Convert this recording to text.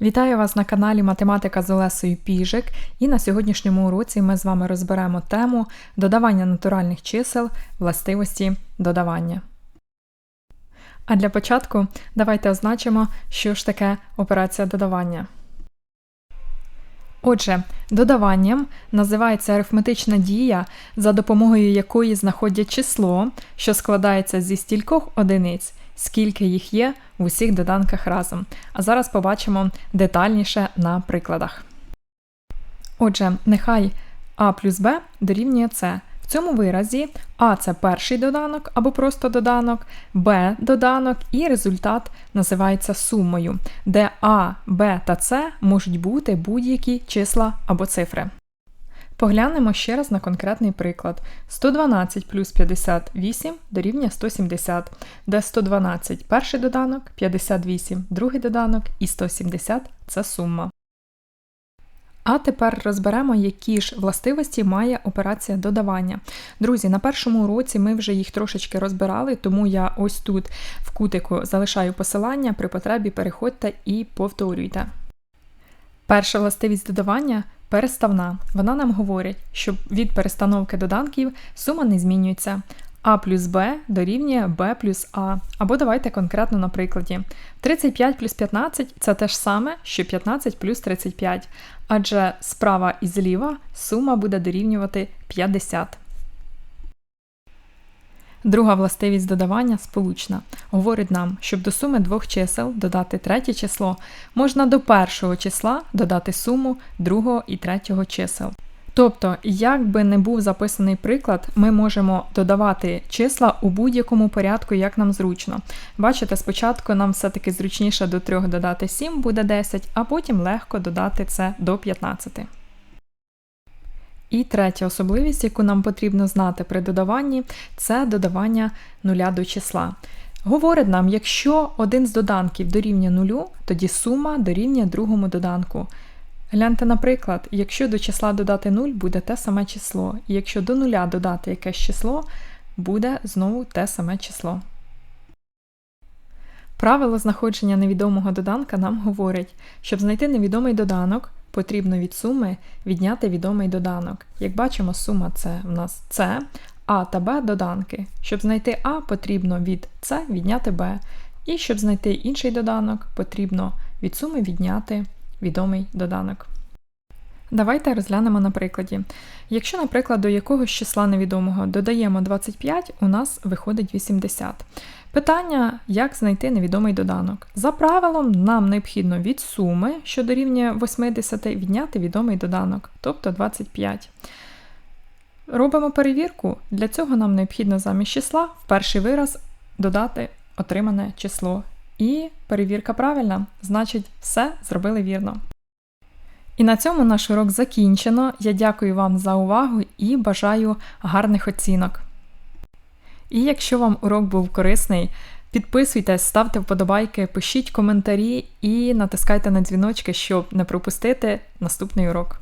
Вітаю вас на каналі Математика з Олесою Піжик, і на сьогоднішньому уроці ми з вами розберемо тему додавання натуральних чисел, властивості додавання. А для початку давайте означимо, що ж таке операція додавання. Отже, додаванням називається арифметична дія, за допомогою якої знаходять число, що складається зі стількох одиниць, скільки їх є в усіх доданках разом. А зараз побачимо детальніше на прикладах. Отже, нехай а плюс b дорівнює c. В цьому виразі А це перший доданок або просто доданок, Б доданок, і результат називається сумою, де А, Б та С можуть бути будь-які числа або цифри. Поглянемо ще раз на конкретний приклад. 112 плюс 58 дорівнює 170, де 112 перший доданок, 58 другий доданок і 170 це сума. А тепер розберемо, які ж властивості має операція додавання. Друзі, на першому уроці ми вже їх трошечки розбирали, тому я ось тут в кутику залишаю посилання, при потребі переходьте і повторюйте. Перша властивість додавання переставна. Вона нам говорить, що від перестановки доданків сума не змінюється. А плюс Б дорівнює Б плюс А. Або давайте конкретно на прикладі. 35 плюс 15 це те ж саме, що 15 плюс 35, адже справа і зліва сума буде дорівнювати 50. Друга властивість додавання сполучна. Говорить нам, щоб до суми двох чисел додати третє число, можна до першого числа додати суму другого і третього чисел. Тобто, як би не був записаний приклад, ми можемо додавати числа у будь-якому порядку, як нам зручно. Бачите, спочатку нам все-таки зручніше до 3 додати 7 буде 10, а потім легко додати це до 15. І третя особливість, яку нам потрібно знати при додаванні, це додавання нуля до числа. Говорить нам, якщо один з доданків дорівнює нулю, тоді сума дорівнює другому доданку. Гляньте, наприклад, якщо до числа додати 0, буде те саме число, і якщо до нуля додати якесь число, буде знову те саме число. Правило знаходження невідомого доданка нам говорить, щоб знайти невідомий доданок, потрібно від суми відняти відомий доданок. Як бачимо, сума це в нас С, А та Б доданки. Щоб знайти А, потрібно від С відняти Б. І щоб знайти інший доданок, потрібно від суми відняти відомий доданок. Давайте розглянемо на прикладі. Якщо, наприклад, до якогось числа невідомого додаємо 25, у нас виходить 80. Питання, як знайти невідомий доданок. За правилом, нам необхідно від суми, що дорівнює 80, відняти відомий доданок, тобто 25. Робимо перевірку. Для цього нам необхідно замість числа в перший вираз додати отримане число. І перевірка правильна, значить, все зробили вірно. І на цьому наш урок закінчено. Я дякую вам за увагу і бажаю гарних оцінок. І якщо вам урок був корисний, підписуйтесь, ставте вподобайки, пишіть коментарі і натискайте на дзвіночки, щоб не пропустити наступний урок.